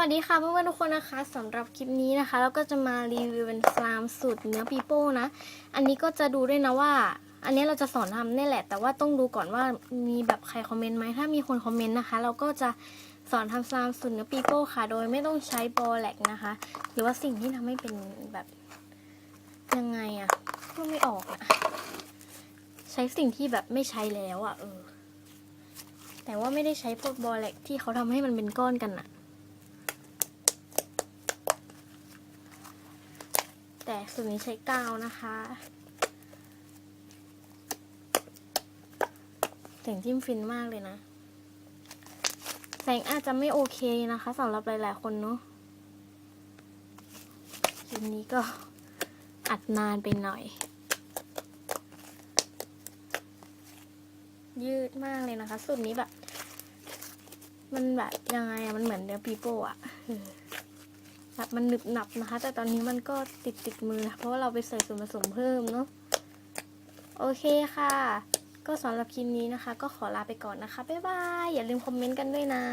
วัสดีค่ะเพื่อนๆทุกคนนะคะสำหรับคลิปนี้นะคะ เราก็จะมารีวิวเป็นสลามสูตรเนื้อปีโป้นะ อันนี้ก็จะดูด้วยนะว่า อันนี้เราจะสอนทำนี่แหละ แต่ว่าต้องดูก่อนว่ามีแบบใครคอมเมนต์ไหมถ้ามีคนคอมเมนต์นะคะ เราก็จะสอนทำสลามสูตรเนื้อปีโป้ค่ะ โดยไม่ต้องใช้บอแลกนะคะ หรือว่าสิ่งที่ทำให้เป็นแบบยังไงอะก็ไม่ออกอะใช้สิ่งที่แบบไม่ใช้แล้วอะเออแต่ว่าไม่ได้ใช้พวกบอแลกที่เขาทำให้มันเป็นก้อนกันอะ แต่ส่วนนี้ใช้กาวนะคะเสียงจิ้มฟินมากเลยนะ แสงอาจจะไม่โอเคนะคะสำหรับหลายๆคนเนาะคลิปนี้ก็อัดนานไปหน่อย ยืดมากเลยนะคะ สูตรนี้แบบ มันแบบยังไงอะมันเหมือนเนื้อปีโป้อะ แบบมันหนึบหนับนะคะ แต่ตอนนี้มันก็ติดติดมือนะเพราะว่าเราไปใส่ส่วนผสมเพิ่มเนาะโอเคค่ะ ก็สำหรับคลิปนี้นะคะ ก็ขอลาไปก่อนนะคะบ๊ายบายอย่าลืมคอมเมนต์กันด้วยนะ